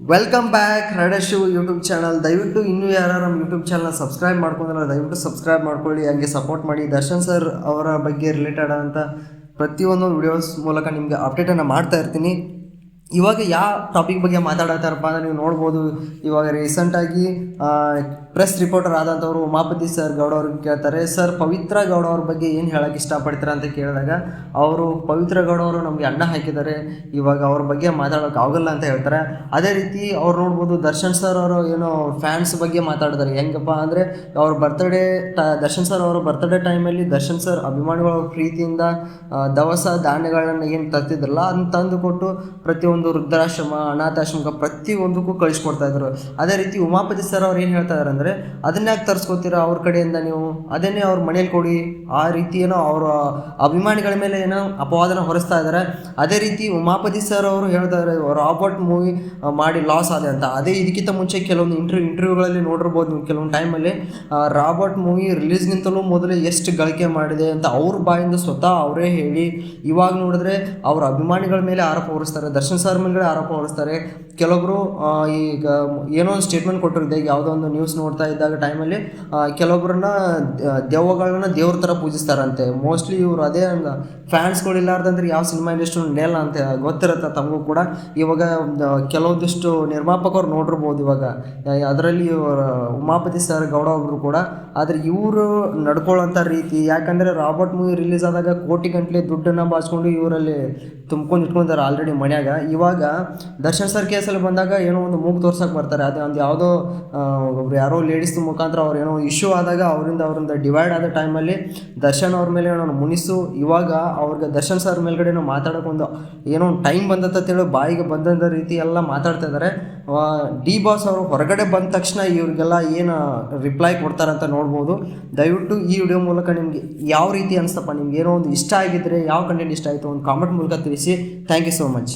Welcome back ರಡಶು YouTube channel ದಯವಿಟ್ಟು ಇನ್ನೂ ಯಾರು ನಮ್ಮ ಯೂಟ್ಯೂಬ್ ಚಾನಲ್ ಸಬ್ಸ್ಕ್ರೈಬ್ ಮಾಡ್ಕೊಂಡಿಲ್ಲ ದಯವಿಟ್ಟು ಸಬ್ಸ್ಕ್ರೈಬ್ ಮಾಡ್ಕೊಳ್ಳಿ. ಹಂಗೆ ಸಪೋರ್ಟ್ ಮಾಡಿ. ದರ್ಶನ್ ಸರ್ ಅವರ ಬಗ್ಗೆ ರಿಲೇಟೆಡ್ ಆದಂಥ ಪ್ರತಿಯೊಂದು ವೀಡಿಯೋಸ್ ಮೂಲಕ ನಿಮಗೆ ಅಪ್ಡೇಟನ್ನು ಮಾಡ್ತಾ ಇರ್ತೀನಿ. ಇವಾಗ ಯಾವ ಟಾಪಿಕ್ ಬಗ್ಗೆ ಮಾತಾಡತ್ತಾರಪ್ಪ ಅಂದ್ರೆ ನೀವು ನೋಡ್ಬೋದು. ಇವಾಗ ರೀಸೆಂಟಾಗಿ ಪ್ರೆಸ್ ರಿಪೋರ್ಟರ್ ಆದಂಥವ್ರು ಉಮಾಪತಿ ಸರ್ ಗೌಡ ಅವ್ರಿಗೆ ಕೇಳ್ತಾರೆ. ಸರ್ ಪವಿತ್ರ ಗೌಡ ಅವ್ರ ಬಗ್ಗೆ ಏನು ಹೇಳಕ್ಕೆ ಇಷ್ಟಪಡ್ತೀರಾ? ಅಂತ ಕೇಳಿದಾಗ, ಅವರು ಪವಿತ್ರ ಗೌಡ ಅವರು ನಮಗೆ ಅಣ್ಣ ಹಾಕಿದ್ದಾರೆ. ಇವಾಗ ಅವ್ರ ಬಗ್ಗೆ ಮಾತಾಡೋಕೆ ಆಗಲ್ಲ ಅಂತ ಹೇಳ್ತಾರೆ. ಅದೇ ರೀತಿ ಅವ್ರು ನೋಡ್ಬೋದು, ದರ್ಶನ್ ಸರ್ ಅವರು ಏನೋ ಫ್ಯಾನ್ಸ್ ಬಗ್ಗೆ ಮಾತಾಡಿದಾರೆ ಹೆಂಗಪ್ಪ ಅಂದರೆ, ಅವ್ರ ಬರ್ತ್ಡೇ ಟ ದರ್ಶನ್ ಸರ್ ಅವರ ಬರ್ತ್ಡೇ ಟೈಮಲ್ಲಿ ದರ್ಶನ್ ಸರ್ ಅಭಿಮಾನಿಗಳ ಪ್ರೀತಿಯಿಂದ ದವಸ ಧಾನ್ಯಗಳನ್ನ ಏನು ತರ್ತಿದ್ರಲ್ಲ ಅದನ್ನ ತಂದು ಕೊಟ್ಟು ಪ್ರತಿಯೊಂದು ವೃದ್ಧಾಶ್ರಮ, ಅನಾಥಾಶ್ರಮಕ್ಕೆ ಪ್ರತಿಯೊಂದಕ್ಕೂ ಕಳಿಸ್ಕೊಡ್ತಾ ಇದ್ರು. ಅದೇ ರೀತಿ ಉಮಾಪತಿ ಸರ್ ಅವ್ರು ಏನು ಹೇಳ್ತಾ ಇದಾರೆ ಅಂದರೆ, ಅದನ್ನ ಯಾಕೆ ತರಿಸ್ಕೊತೀರಾ ಅವ್ರ ಕಡೆಯಿಂದ ನೀವು? ಅದನ್ನೇ ಅವ್ರ ಮನೇಲಿ ಕೊಡಿ. ಆ ರೀತಿ ಏನೋ ಅವರ ಅಭಿಮಾನಿಗಳ ಮೇಲೆ ಏನೋ ಅಪವಾದನ ಹೊರಿಸ್ತಾ ಇದ್ದಾರೆ ಅದೇ ರೀತಿ ಉಮಾಪತಿ ಸರ್ ಅವರು ಹೇಳ್ತಾ ಇದ್ದಾರೆ ರಾಬರ್ಟ್ ಮೂವಿ ಮಾಡಿ ಲಾಸ್ ಆದೆ ಅಂತ. ಅದೇ ಇದಕ್ಕಿಂತ ಮುಂಚೆ ಕೆಲವೊಂದು ಇಂಟರ್ವ್ಯೂ ಇಂಟರ್ವ್ಯೂಗಳಲ್ಲಿ ನೋಡಿರ್ಬೋದು ನೀವು ಕೆಲವೊಂದು ಟೈಮಲ್ಲಿ ರಾಬರ್ಟ್ ಮೂವಿ ರಿಲೀಸ್ಗಿಂತಲೂ ಮೊದಲು ಎಷ್ಟು ಗಳಿಕೆ ಮಾಡಿದೆ ಅಂತ ಅವ್ರ ಬಾಯಿಂದ ಸ್ವತಃ ಅವರೇ ಹೇಳಿ. ಇವಾಗ ನೋಡಿದ್ರೆ ಅವರ ಅಭಿಮಾನಿಗಳ ಮೇಲೆ ಆರೋಪ ಹೊರಿಸ್ತಾರೆ. ದರ್ಶನ್ ಸರ್ ಮೇಲೆ ಆರೋಪ ಹೊರಿಸ್ತಾರೆ. ಕೆಲವೊಬ್ಬರು ಈಗ ಏನೋ ಒಂದು ಸ್ಟೇಟ್ಮೆಂಟ್ ಕೊಟ್ಟಿರುತ್ತೆ. ಈಗ ಯಾವುದೋ ಒಂದು ನ್ಯೂಸ್ ನೋಡ್ತಾ ಇದ್ದಾಗ ಟೈಮಲ್ಲಿ ಕೆಲವೊಬ್ಬರನ್ನ ದೆವ್ವಗಳನ್ನ ದೇವ್ರ ಥರ ಪೂಜಿಸ್ತಾರಂತೆ. ಮೋಸ್ಟ್ಲಿ ಇವರು ಅದೇ ಫ್ಯಾನ್ಸ್ಗಳು ಇಲ್ಲಾರ್ದಂದ್ರೆ ಯಾವ ಸಿನಿಮಾ ಇಂಡಸ್ಟ್ರಿ ನೆಲ ಅಂತ ಗೊತ್ತಿರುತ್ತೆ ತಮಗೂ ಕೂಡ. ಇವಾಗ ಕೆಲವೊಂದಿಷ್ಟು ನಿರ್ಮಾಪಕರು ನೋಡಿರ್ಬೋದು ಇವಾಗ. ಅದರಲ್ಲಿ ಉಮಾಪತಿ ಸರ್ ಗೌಡ ಒಬ್ಬರು ಕೂಡ. ಆದರೆ ಇವರು ನಡ್ಕೊಳ್ಳೋಂಥ ರೀತಿ, ಯಾಕಂದರೆ ರಾಬರ್ಟ್ ಮೂವಿ ರಿಲೀಸ್ ಆದಾಗ ಕೋಟಿ ಗಂಟ್ಲೆ ದುಡ್ಡನ್ನು ಬಾಚ್ಕೊಂಡು ಇವರಲ್ಲಿ ತುಂಬ್ಕೊಂಡು ಇಟ್ಕೊಂಡಿದ್ದಾರೆ ಆಲ್ರೆಡಿ ಮನ್ಯಾಗ. ಇವಾಗ ದರ್ಶನ್ ಸರ್ ಕೇಸಲ್ಲಿ ಬಂದಾಗ ಏನೋ ಒಂದು ಮೂಗು ತೋರ್ಸಕ್ಕೆ ಬರ್ತಾರೆ. ಅದು ಒಂದು ಯಾವುದೋ ಒಬ್ರು ಯಾರೋ ಲೇಡೀಸ್ ಮುಖಾಂತರ ಅವ್ರು ಏನೋ ಇಶ್ಯೂ ಆದಾಗ ಅವರಿಂದ ಅವರಿಂದ ಡಿವೈಡ್ ಆದ ಟೈಮಲ್ಲಿ ದರ್ಶನ್ ಅವ್ರ ಮೇಲೆ ನಾನು ಮುನಿಸು. ಇವಾಗ ಅವ್ರಿಗೆ ದರ್ಶನ್ ಸರ್ ಮೇಲ್ಗಡೆ ಮಾತಾಡೋಕೆ ಒಂದು ಏನೋ ಒಂದು ಟೈಮ್ ಬಂದಂತ ಹೇಳಿ ಬಾಯಿಗೆ ಬಂದಂಥ ರೀತಿ ಎಲ್ಲ ಮಾತಾಡ್ತಾ ಇದ್ದಾರೆ ಡಿ ಬಾಸ್ ಅವರು ಹೊರಗಡೆ ಬಂದ ತಕ್ಷಣ ಇವ್ರಿಗೆಲ್ಲ ಏನು ರಿಪ್ಲೈ ಕೊಡ್ತಾರಂತ ನೋಡ್ಬೋದು. ದಯವಿಟ್ಟು ಈ ವಿಡಿಯೋ ಮೂಲಕ ನಿಮಗೆ ಯಾವ ರೀತಿ ಅನಿಸ್ತಪ್ಪ? ನಿಮ್ಗೆ ಏನೋ ಒಂದು ಇಷ್ಟ ಆಗಿದ್ರೆ ಯಾವ ಕಂಟೆಂಟ್ ಇಷ್ಟ ಆಯಿತು ಒಂದು ಕಾಮೆಂಟ್ ಮೂಲಕ ತಿಳಿಸಿ. Thank you so much